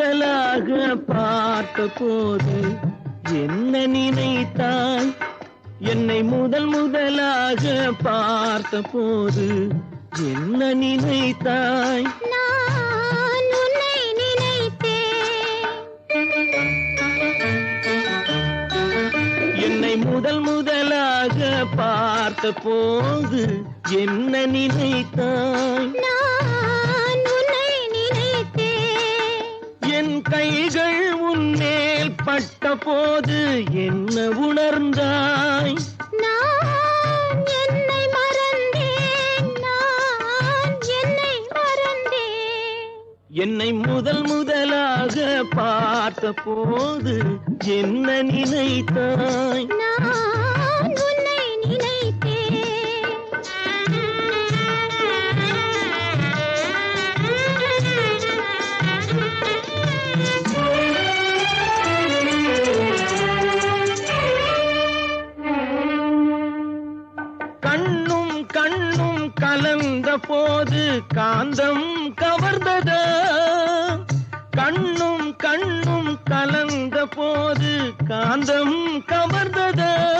முதலாக பார்த்த போது என்ன நினைத்தாய்? என்னை முதல் முதலாக பார்த்த போது என்ன நினைத்தாய்? என்னை முதல் முதலாக பார்த்த போது என்ன நினைத்தாய்? கைகள் உன்மேல் பட்ட போது என்ன உணர்ந்தாய்? என்னை மறந்தேன் என்னை மறந்தேன். என்னை முதல் முதலாக பார்த்த போது என்ன நினைத்தாய்? நான் காந்தம் கவர்ந்தது. கண்ணும் கண்ணும் கலந்த போது காந்தம் கவர்ந்தது.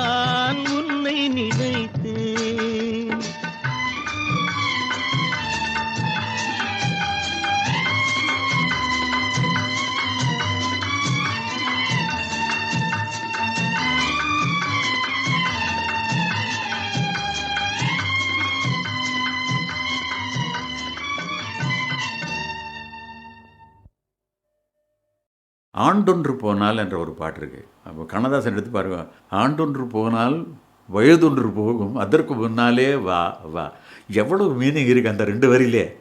ஆண்டொன்று போனால் என்ற ஒரு பாட்டு இருக்கு. அப்போ கண்ணதாசன் எடுத்து பாருங்க. ஆண்டொன்று போனால் வயதொன்று போகும் அதற்கு முன்னாலே வா வா. எவ்வளவு மீனிங் இருக்கு அந்த ரெண்டு வரியிலே.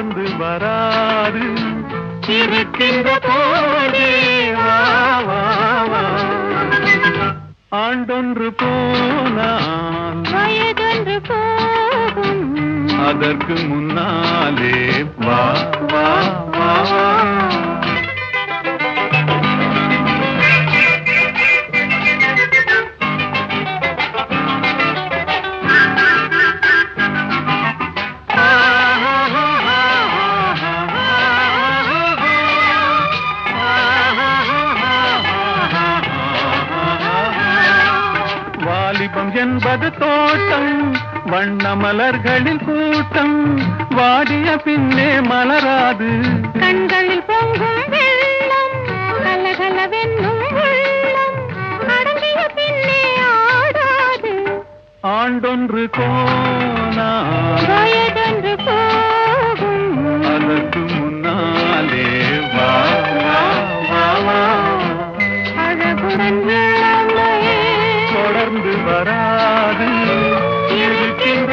தொடர்ந்து வராது. இருக்கின்ற போதே ஆண்டொன்று போனால் வயதொன்று போகும். அதற்கு முன்னாலே வா வா வா. என்பது தோட்டம். வண்ண மலர்களின் கூட்டம். வாடிய பின்னே மலராது. கண்களில் பொங்கும் வெள்ளம் கலகலவென்னும் அடங்கிய பின்னே ஆடாது. ஆண்டொன்று போனால் வயதொன்று போகும். அதற்கு முன்னாலே வா வா வா வா. அழகுடன் தொடர்ந்து வராது இருக்கின்ற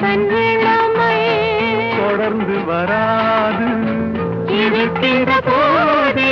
உடன் இளமை தொடர்ந்து வராது. இருக்கிற போதே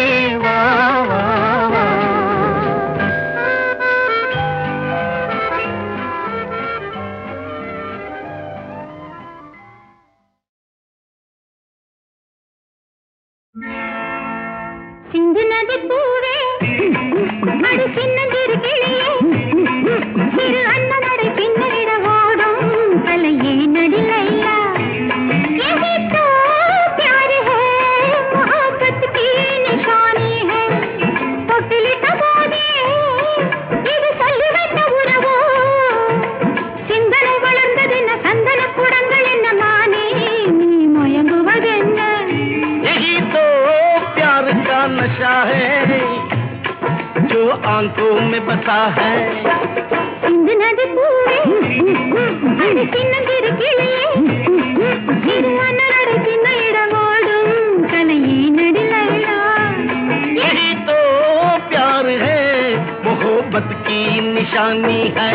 में बसा है। सिंध नदी पूरे। ಅರಸಿ ನದಿರು ಕಿಳಿಯೇ ಇರುವ ನರಸಿ तो प्यार है मोहब्बत की निशानी है।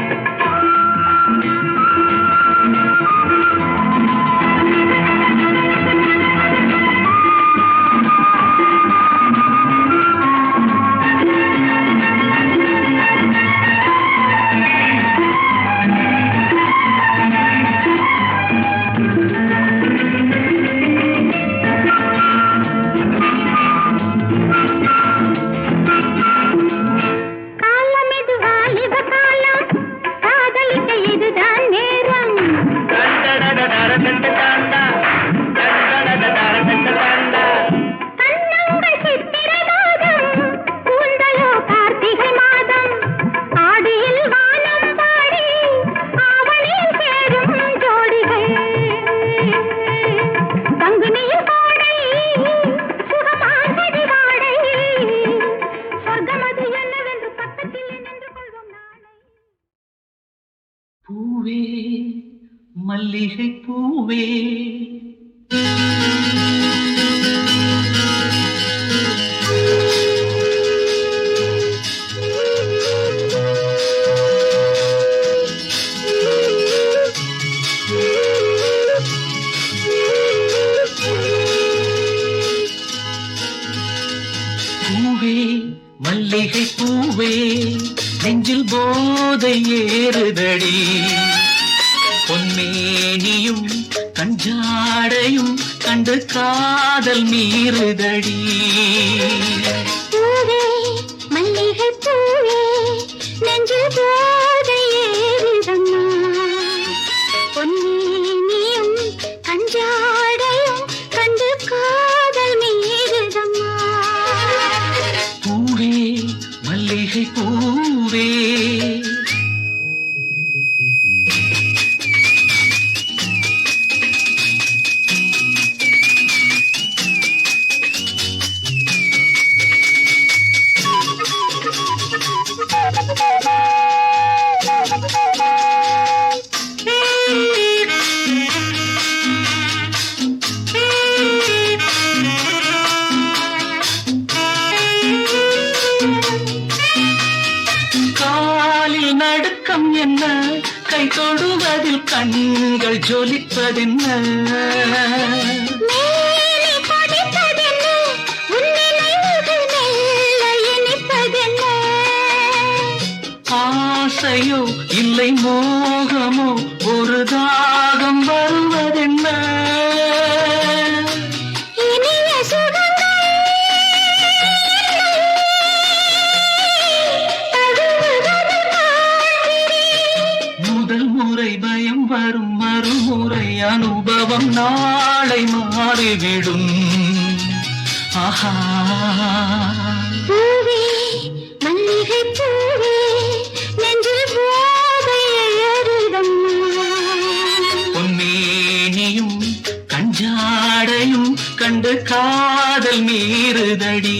பூவே மல்லிகை பூவே காதல் மீறுதடி. தொடுவதில் கண்கள் ஜொலிப்பதென்ன? வரும் மறுமுறை அனுபவம் நாளை மாறிவிடும். ஆஹா. பூவே மல்லிகை பூவே நெஞ்சில் பொன்மேனியும் கஞ்சாடையும் கண்டு காதல் மீறுதடி.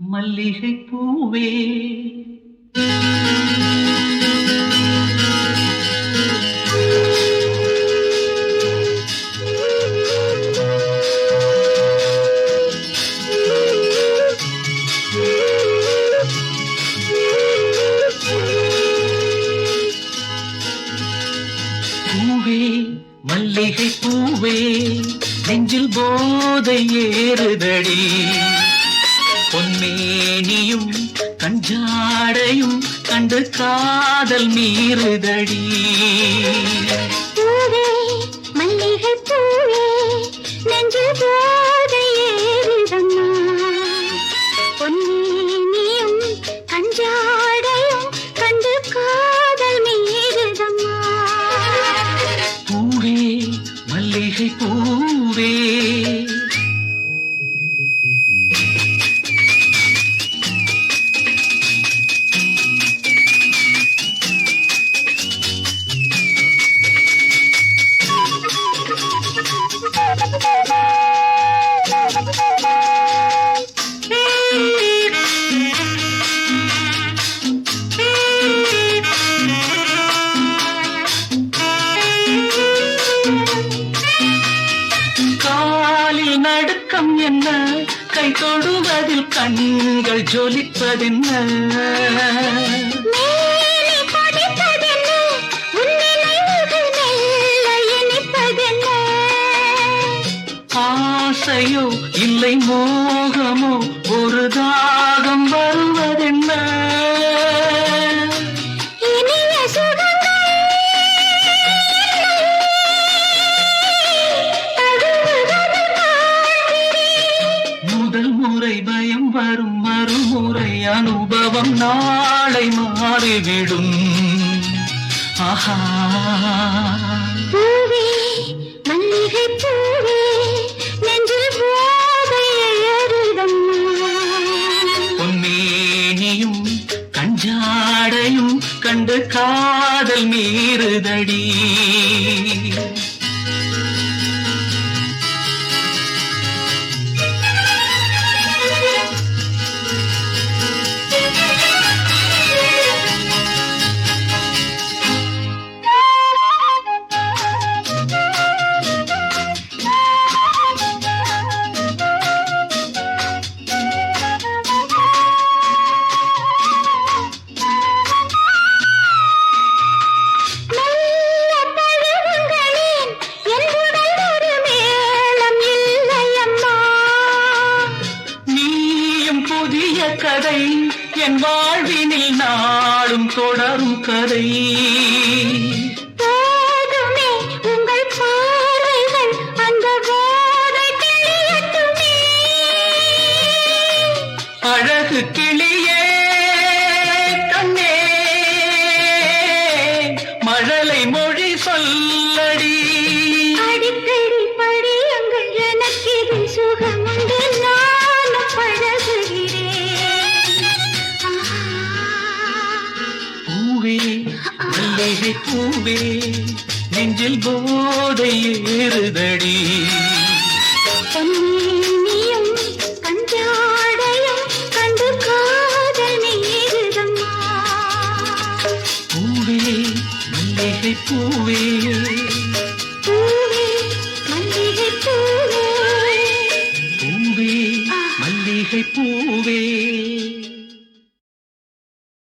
மல்லிகை பூவே கண்கள் ஜொலிப்பதென்ன? வரும் வரும் முறை அனுபவம் நாளை மாறிவிடும். ஆஹா. மல்லிகை பூவே பொன்மேனியும் கஞ்சாடையும் கண்டு காதல் மீறுதடி. பூவே நெஞ்சில் போதை ஏறுதடி.